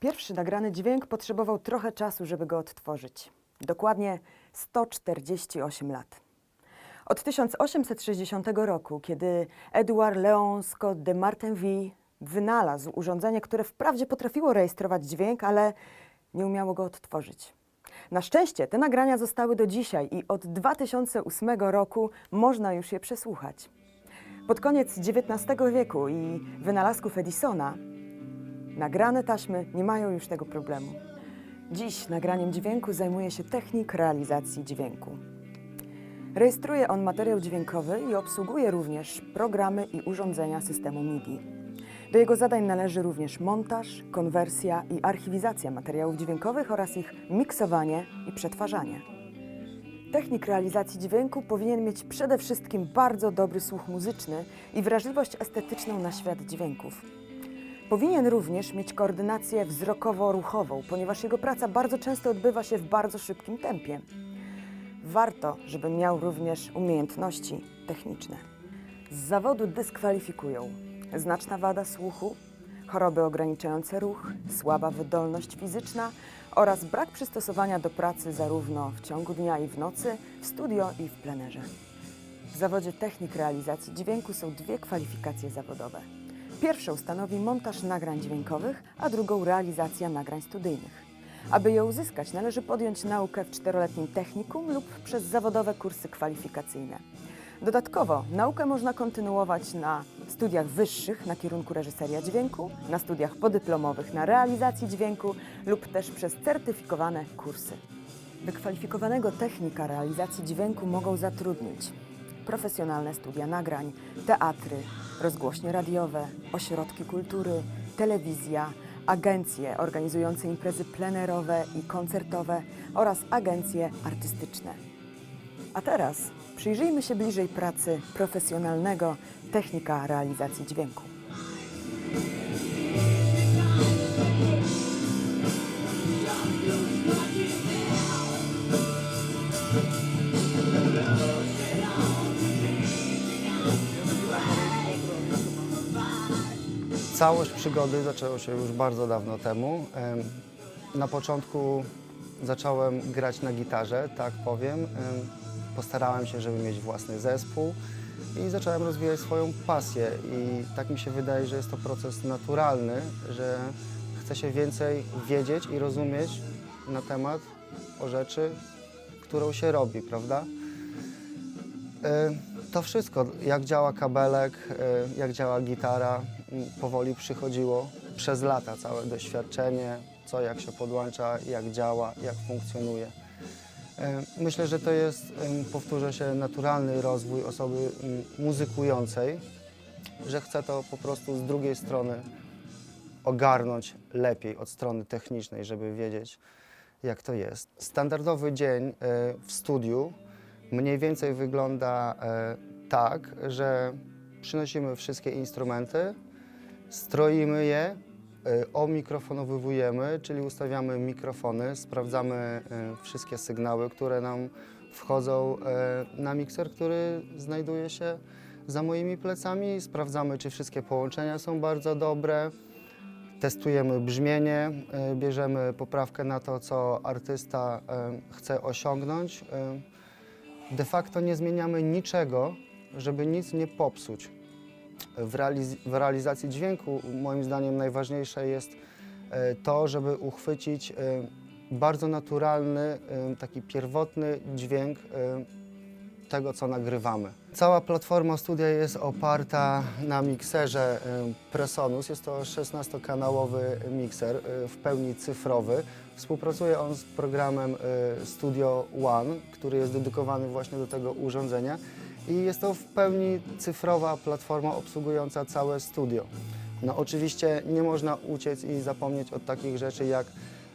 Pierwszy nagrany dźwięk potrzebował trochę czasu, żeby go odtworzyć. Dokładnie 148 lat. Od 1860 roku, kiedy Edouard Léon Scott de Martinville wynalazł urządzenie, które wprawdzie potrafiło rejestrować dźwięk, ale nie umiało go odtworzyć. Na szczęście te nagrania zostały do dzisiaj i od 2008 roku można już je przesłuchać. Pod koniec XIX wieku i wynalazków Edisona nagrane taśmy nie mają już tego problemu. Dziś nagraniem dźwięku zajmuje się technik realizacji dźwięku. Rejestruje on materiał dźwiękowy i obsługuje również programy i urządzenia systemu MIDI. Do jego zadań należy również montaż, konwersja i archiwizacja materiałów dźwiękowych oraz ich miksowanie i przetwarzanie. Technik realizacji dźwięku powinien mieć przede wszystkim bardzo dobry słuch muzyczny i wrażliwość estetyczną na świat dźwięków. Powinien również mieć koordynację wzrokowo-ruchową, ponieważ jego praca bardzo często odbywa się w bardzo szybkim tempie. Warto, żeby miał również umiejętności techniczne. Z zawodu dyskwalifikują znaczna wada słuchu, choroby ograniczające ruch, słaba wydolność fizyczna oraz brak przystosowania do pracy zarówno w ciągu dnia i w nocy, w studio i w plenerze. W zawodzie technik realizacji dźwięku są dwie kwalifikacje zawodowe. Pierwszą stanowi montaż nagrań dźwiękowych, a drugą realizacja nagrań studyjnych. Aby je uzyskać, należy podjąć naukę w czteroletnim technikum lub przez zawodowe kursy kwalifikacyjne. Dodatkowo naukę można kontynuować na studiach wyższych na kierunku reżyseria dźwięku, na studiach podyplomowych na realizacji dźwięku lub też przez certyfikowane kursy. Wykwalifikowanego technika realizacji dźwięku mogą zatrudnić profesjonalne studia nagrań, teatry, rozgłośnie radiowe, ośrodki kultury, telewizja, agencje organizujące imprezy plenerowe i koncertowe oraz agencje artystyczne. A teraz przyjrzyjmy się bliżej pracy profesjonalnego technika realizacji dźwięku. Całość przygody zaczęła się już bardzo dawno temu. Em, Na początku zacząłem grać na gitarze, tak powiem. Em, Postarałem się, żeby mieć własny zespół i zacząłem rozwijać swoją pasję. I tak mi się wydaje, że jest to proces naturalny, że chce się więcej wiedzieć i rozumieć na temat o rzeczy, którą się robi, prawda? To wszystko, jak działa kabelek, jak działa gitara, powoli przychodziło przez lata całe doświadczenie, co jak się podłącza, jak działa, jak funkcjonuje. E, Myślę, że to jest, powtórzę się, naturalny rozwój osoby muzykującej, że chce to po prostu z drugiej strony ogarnąć lepiej od strony technicznej, żeby wiedzieć, jak to jest. Standardowy dzień e, w studiu mniej więcej wygląda e, tak, że przynosimy wszystkie instrumenty, stroimy je, e, omikrofonowujemy, czyli ustawiamy mikrofony, sprawdzamy e, wszystkie sygnały, które nam wchodzą e, na mikser, który znajduje się za moimi plecami. Sprawdzamy, czy wszystkie połączenia są bardzo dobre. Testujemy brzmienie, bierzemy poprawkę na to, co artysta chce osiągnąć. De facto nie zmieniamy niczego, żeby nic nie popsuć. W, realiz- w realizacji dźwięku moim zdaniem najważniejsze jest e, to, żeby uchwycić e, bardzo naturalny, e, taki pierwotny dźwięk tego, co nagrywamy. Cała platforma studia jest oparta na mikserze Presonus. Jest to 16-kanałowy mikser w pełni cyfrowy. Współpracuje on z programem Studio One, który jest dedykowany właśnie do tego urządzenia i jest to w pełni cyfrowa platforma obsługująca całe studio. No oczywiście nie można uciec i zapomnieć od takich rzeczy jak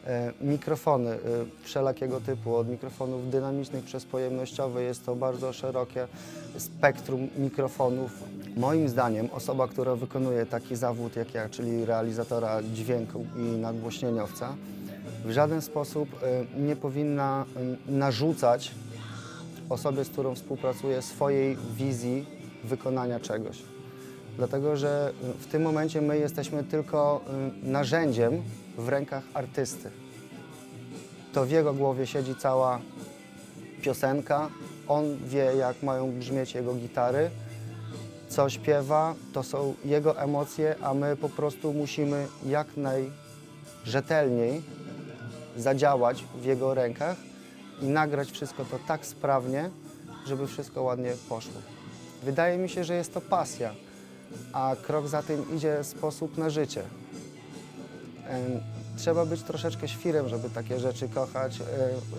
e, mikrofony e, wszelakiego typu, od mikrofonów dynamicznych przez pojemnościowe. Jest to bardzo szerokie spektrum mikrofonów. Moim zdaniem osoba, która wykonuje taki zawód jak ja, czyli realizatora dźwięku i nagłośnieniowca, w żaden sposób e, nie powinna e, narzucać osobie, z którą współpracuje, swojej wizji wykonania czegoś. Dlatego, że w tym momencie my jesteśmy tylko y, narzędziem w rękach artysty. To w jego głowie siedzi cała piosenka, on wie, jak mają brzmieć jego gitary, co śpiewa, to są jego emocje, a my po prostu musimy jak najrzetelniej zadziałać w jego rękach i nagrać wszystko to tak sprawnie, żeby wszystko ładnie poszło. Wydaje mi się, że jest to pasja, a krok za tym idzie sposób na życie. Trzeba być troszeczkę świrem, żeby takie rzeczy kochać, e,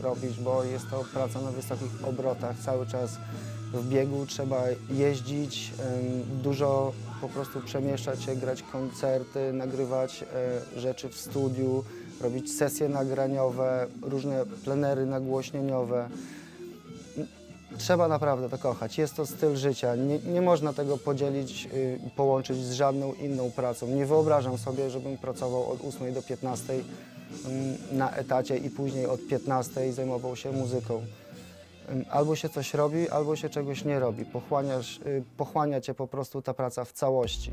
robić, bo jest to praca na wysokich obrotach, cały czas w biegu, trzeba jeździć, dużo po prostu przemieszczać się, grać koncerty, nagrywać e, rzeczy w studiu, robić sesje nagraniowe, różne plenery nagłośnieniowe. Trzeba naprawdę to kochać. Jest to styl życia. Nie, nie można tego podzielić, y, połączyć z żadną inną pracą. Nie wyobrażam sobie, żebym pracował od 8 do 15 mm, na etacie i później od 15 zajmował się muzyką. Ym, Albo się coś robi, albo się czegoś nie robi. Pochłaniasz, y, pochłania cię po prostu ta praca w całości.